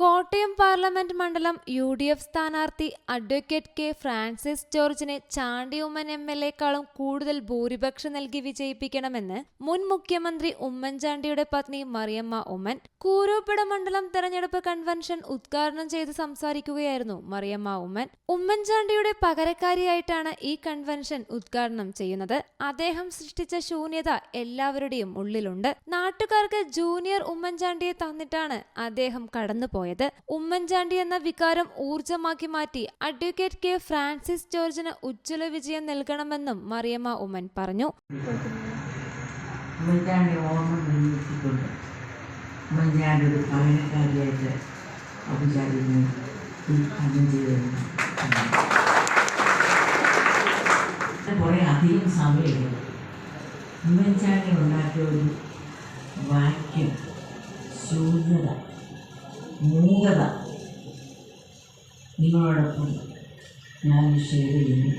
Kottayam parliament മണ്ഡലം U D F സ്ഥാനാർത്ഥി advocate K Francis ജോർജിനെ ചാണ്ടി ഉമ്മൻ എം എൽ എക്കാളും കൂടുതൽ ഭൂരിപക്ഷം നൽകി വിജയിപ്പിക്കണമെന്ന് മുൻ മുഖ്യമന്ത്രി ഉമ്മൻചാണ്ടിയുടെ പത്നി മറിയമ്മ ഉമ്മൻ കൂരോപ്പിട മണ്ഡലം തെരഞ്ഞെടുപ്പ് കൺവെൻഷൻ ഉദ്ഘാടനം ചെയ്ത് സംസാരിക്കുകയായിരുന്നു മറിയമ്മ ഉമ്മൻ. ഉമ്മൻചാണ്ടിയുടെ പകരക്കാരിയായിട്ടാണ് ഈ കൺവെൻഷൻ ഉദ്ഘാടനം ചെയ്യുന്നത്. അദ്ദേഹം സൃഷ്ടിച്ച ശൂന്യത എല്ലാവരുടെയും ഉള്ളിലുണ്ട്. നാട്ടുകാർക്ക് ജൂനിയർ ഉമ്മൻചാണ്ടിയെ തന്നിട്ടാണ് അദ്ദേഹം കടന്നുപോയത്. ഉമ്മൻചാണ്ടി എന്ന വികാരം ഊർജമാക്കി മാറ്റി അഡ്വക്കേറ്റ് കെ ഫ്രാൻസിസ് ജോർജിന് ഉജ്ജ്വല വിജയം നൽകണമെന്നും മറിയമ്മ ഉമ്മൻ പറഞ്ഞു. ഉമ്മൻചാണ്ടി അധികം സമയമില്ല. ഉമ്മൻചാണ്ടി ഉണ്ടാക്കിയ ഒരു വാക്യം ശൂന്യത. മൂകത നിങ്ങളോടൊപ്പം ഞാൻ ഷെയർ ചെയ്യുന്നു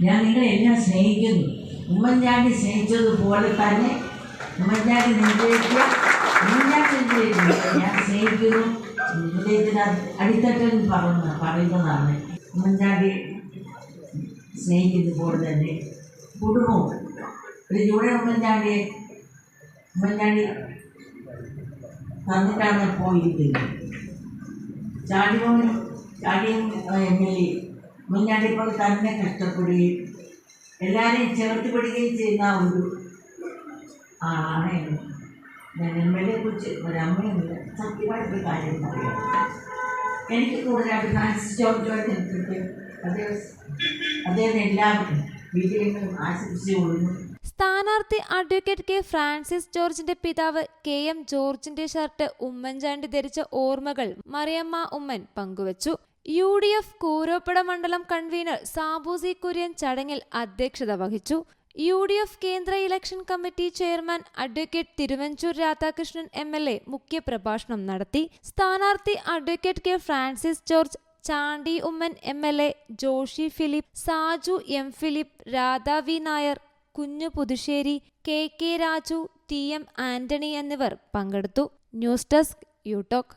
ഞാൻ നിങ്ങളെ എന്നെ സ്നേഹിക്കുന്നു. ഉമ്മൻചാണ്ടി സ്നേഹിച്ചതുപോലെ തന്നെ ഉമ്മൻചാണ്ടി നിർദ്ദേശിക്കുക ഉമ്മൻചാണ്ടി ഞാൻ സ്നേഹിക്കുന്നു. ഹൃദയത്തിന് അടിത്തട്ടിൽ പറയുന്ന പറയുന്നതാണ് ഉമ്മൻചാണ്ടി സ്നേഹിക്കുന്നത് പോലെ തന്നെ കുടുംബവും. ഒരു ജൂടെ ഉമ്മൻചാണ്ടിയെ ഉമ്മൻചാണ്ടി തന്നിട്ടാണ് പോയിരിക്കുന്നത് ചാടിയോ ചാടിയും എം എൽ എ മുന്നാടിപ്പോൾ തന്നെ കഷ്ടപ്പെടുകയും എല്ലാവരെയും ചേർത്ത് പിടിക്കുകയും ചെയ്യുന്ന ഒരു ആണ് ഞാൻ എം എൽ എ കുറിച്ച് ഒരമ്മയുണ്ട്. സത്യമായിട്ടൊരു കാര്യം പറയാം. എനിക്ക് കൂടുതലായിട്ട് ഫ്രാൻസിസ് ജോർജ് ജോയിന്റെ അദ്ദേഹം അദ്ദേഹം എല്ലാവരും വിജയങ്ങളും ആശംസിച്ചു കൊള്ളുന്നു സ്ഥാനാർത്ഥി അഡ്വക്കേറ്റ് കെ ഫ്രാൻസിസ് ജോർജിന്റെ പിതാവ് കെ എം ജോർജിന്റെ ഷർട്ട് ഉമ്മൻചാണ്ടി ധരിച്ച ഓർമ്മകൾ മറിയമ്മ ഉമ്മൻ പങ്കുവച്ചു. യു ഡി എഫ് കൂരോപ്പട മണ്ഡലം കൺവീനർ സാബുസി കുര്യൻ ചടങ്ങിൽ അധ്യക്ഷത വഹിച്ചു. യു ഡി എഫ് കേന്ദ്ര election committee chairman advocate Thiruvanchoor Radhakrishnan M L A മുഖ്യപ്രഭാഷണം നടത്തി. സ്ഥാനാർത്ഥി advocate K Francis George Chandy Oommen M L A Joshy Philip Saju M Philip Radha V Nair Kunju Puthussery K K Raju T M Antony എന്നിവർ പങ്കെടുത്തു. News desk യൂടോക്ക്